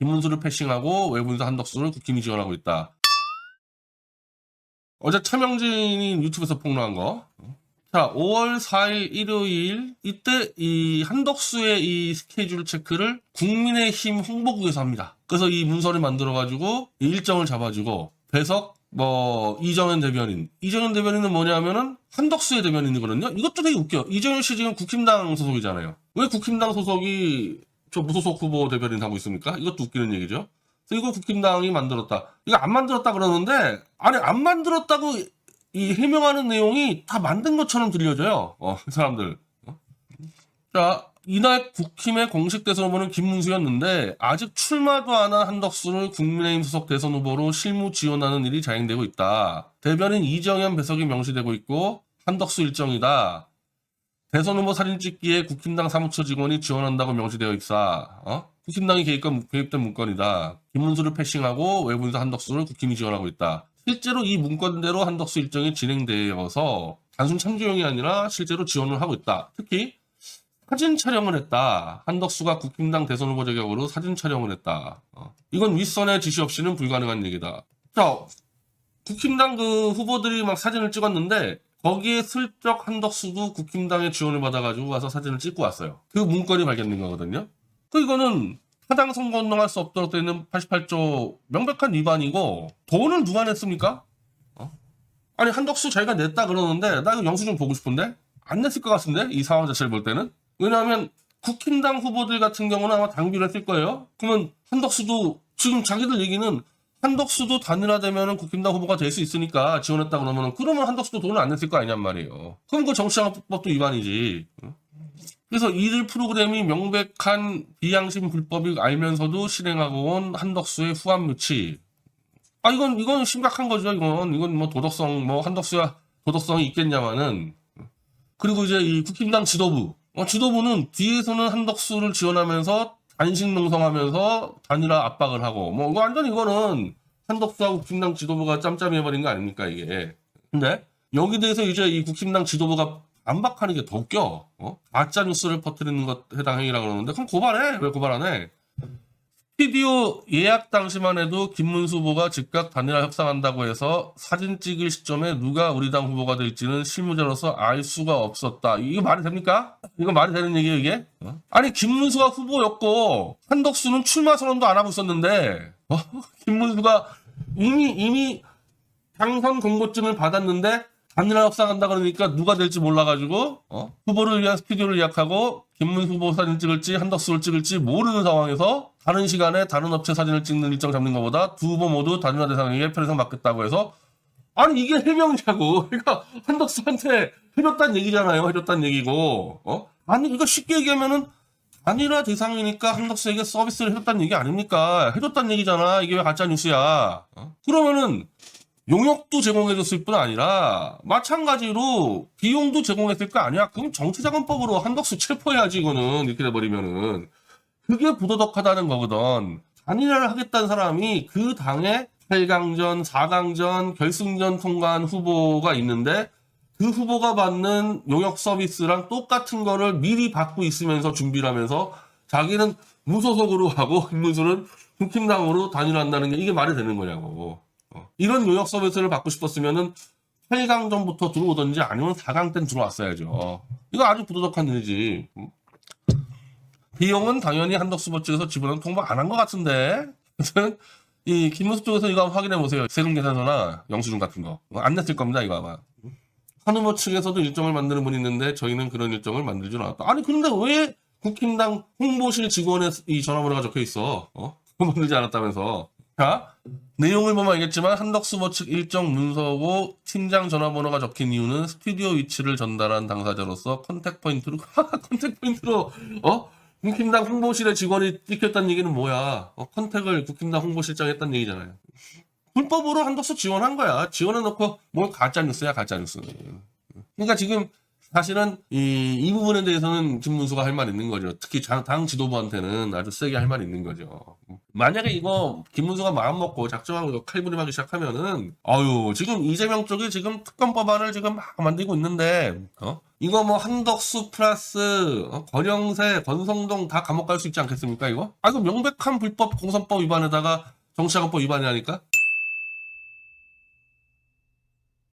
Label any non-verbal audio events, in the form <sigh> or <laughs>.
김문수를 패싱하고 외부인사 한덕수를 국힘이 지원하고 있다. 어제 차명진이 유튜브에서 폭로한 거. 자, 5월 4일 일요일 이때 이 한덕수의 이 스케줄 체크를 국민의힘 홍보국에서 합니다. 그래서 이 문서를 만들어 가지고 일정을 잡아주고 배석 뭐 이정현 대변인 이정현 대변인은 뭐냐면은 한덕수의 대변인이거든요. 이것도 되게 웃겨. 이정현 씨 지금 국힘당 소속이잖아요. 왜 국힘당 소속이 저 무소속 후보 대변인 하고 있습니까? 이것도 웃기는 얘기죠. 그래서 이거 국힘당이 만들었다. 이거 안 만들었다 그러는데 아니 안 만들었다고 이 해명하는 내용이 다 만든 것처럼 들려져요. 어, 그 사람들. 어? 자, 이날 국힘의 공식 대선 후보는 김문수였는데 아직 출마도 안 한 한덕수를 국민의힘 소속 대선 후보로 실무 지원하는 일이 자행되고 있다. 대변인 이정현 배석이 명시되고 있고 한덕수 일정이다. 대선 후보 사진 찍기에 국힘당 사무처 직원이 지원한다고 명시되어 있다. 어? 국힘당이 개입한, 개입된 문건이다. 김문수를 패싱하고 외부인사 한덕수를 국힘이 지원하고 있다. 실제로 이 문건대로 한덕수 일정이 진행되어서 단순 참조용이 아니라 실제로 지원을 하고 있다. 특히 사진 촬영을 했다. 한덕수가 국힘당 대선 후보 자격으로 사진 촬영을 했다. 어. 이건 윗선의 지시 없이는 불가능한 얘기다. 자, 국힘당 그 후보들이 막 사진을 찍었는데 거기에 슬쩍 한덕수도 국힘당의 지원을 받아가지고 와서 사진을 찍고 왔어요. 그 문건이 발견된 거거든요. 그 이거는 타당 선거 운동할 수 없도록 되어 있는 88조 명백한 위반이고 돈을 누가 냈습니까? 어? 아니 한덕수 자기가 냈다 그러는데 나 이거 영수증 보고 싶은데 안 냈을 것 같은데 이 상황 자체를 볼 때는 왜냐하면 국힘당 후보들 같은 경우는 아마 당비를 했을 거예요. 그러면 한덕수도 지금 자기들 얘기는 한덕수도 단일화되면 국힘당 후보가 될 수 있으니까 지원했다 그러면 그러면 한덕수도 돈을 안 냈을 거 아니냔 말이에요. 그럼 그 정치자금법도 위반이지. 응? 그래서 이들 프로그램이 명백한 비양심 불법이 알면서도 실행하고 온 한덕수의 후한 묘치. 아 이건 이건 심각한 거죠. 이건 이건 뭐 도덕성 뭐 한덕수야 도덕성이 있겠냐마는 그리고 이제 이 국힘당 지도부 어, 지도부는 뒤에서는 한덕수를 지원하면서 단식 농성하면서 단일화 압박을 하고 뭐 이거 완전 이거는 한덕수하고 국힘당 지도부가 짬짬이 해버린 거 아닙니까 이게. 근데 여기 대해서 이제 이 국힘당 지도부가 반박하는 게 더 웃겨. 어? 가짜 뉴스를 퍼뜨리는 것 해당 행위라 그러는데 그럼 고발해. 왜 고발 안 해? 스튜디오 예약 당시만 해도 김문수 후보가 즉각 단일화 협상한다고 해서 사진 찍을 시점에 누가 우리 당 후보가 될지는 실무자로서 알 수가 없었다. 이거 말이 됩니까? 이거 말이 되는 얘기예요, 이게? 어? 아니, 김문수가 후보였고, 한덕수는 출마 선언도 안 하고 있었는데, 어? <laughs> 김문수가 이미, 이미 당선 공고증을 받았는데, 단일화 협상한다 그러니까 누가 될지 몰라가지고, 어? 후보를 위한 스튜디오를 예약하고, 김문수 후보 사진 찍을지, 한덕수를 찍을지 모르는 상황에서, 다른 시간에 다른 업체 사진을 찍는 일정 잡는 것보다 두 후보 모두 단일화 대상에게 편의상 맡겠다고 해서 아니 이게 해명이냐고. <laughs> 그러니까 한덕수한테 해줬단 얘기잖아요. 해줬단 얘기고. 어? 아니 이거 쉽게 얘기하면은 단일화 대상이니까 한덕수에게 서비스를 해줬단 얘기 아닙니까? 해줬단 얘기잖아. 이게 왜 가짜 뉴스야. 어? 그러면은 용역도 제공해줬을 뿐 아니라 마찬가지로 비용도 제공했을 거 아니야. 그럼 정치자금법으로 한덕수 체포해야지 이거는. 이렇게 돼버리면은 그게 부도덕하다는 거거든. 단일화를 하겠다는 사람이 그 당에 8강전, 4강전, 결승전 통과한 후보가 있는데 그 후보가 받는 용역 서비스랑 똑같은 거를 미리 받고 있으면서 준비를 하면서 자기는 무소속으로 하고 김문수는 국힘당으로 단일화한다는 게 이게 말이 되는 거냐고. 어. 이런 용역 서비스를 받고 싶었으면은 8강 전부터 들어오든지 아니면 4강 땐 들어왔어야죠. 이거 아주 부도덕한 일이지. 음. 비용은 당연히 한덕수보 측에서 지분은 통보 안 한 것 같은데. 이 김문수 쪽에서 이거 확인해 보세요. 세금 계산서나 영수증 같은 거. 어, 안 냈을 겁니다. 이거 아마. 한 후보 측에서도 일정을 만드는 분이 있는데 저희는 그런 일정을 만들지 않았다. 아니 근데 왜 국힘당 홍보실 직원의 이 전화번호가 적혀 있어? 어? 만들지 않았다면서. 자, 내용을 보면 알겠지만 한덕수보 측 일정 문서고 팀장 전화번호가 적힌 이유는 스튜디오 위치를 전달한 당사자로서 컨택 포인트로 <laughs> 컨택 포인트로 어? 국힘당 홍보실의 직원이 찍혔다는 얘기는 뭐야? 어, 컨택을 국힘당 홍보실장에 했다는 얘기잖아요. 불법으로 한덕수 지원한 거야. 지원해놓고 뭘 가짜 뉴스야 가짜 뉴스. 그러니까 지금 사실은 이, 이 부분에 대해서는 김문수가 할 말 있는 거죠. 특히 장- 당 지도부한테는 아주 세게 할 말 있는 거죠. 만약에 이거 김문수가 마음 먹고 작정하고 칼부림하기 시작하면은 아유 지금 이재명 쪽이 지금 특검 법안을 지금 막 만들고 있는데 어? 이거 뭐 한덕수 플러스 어? 권영세, 권성동 다 감옥 갈 수 있지 않겠습니까 이거? 아 이거 명백한 불법 공선법 위반에다가 정치자금법 위반이라니까?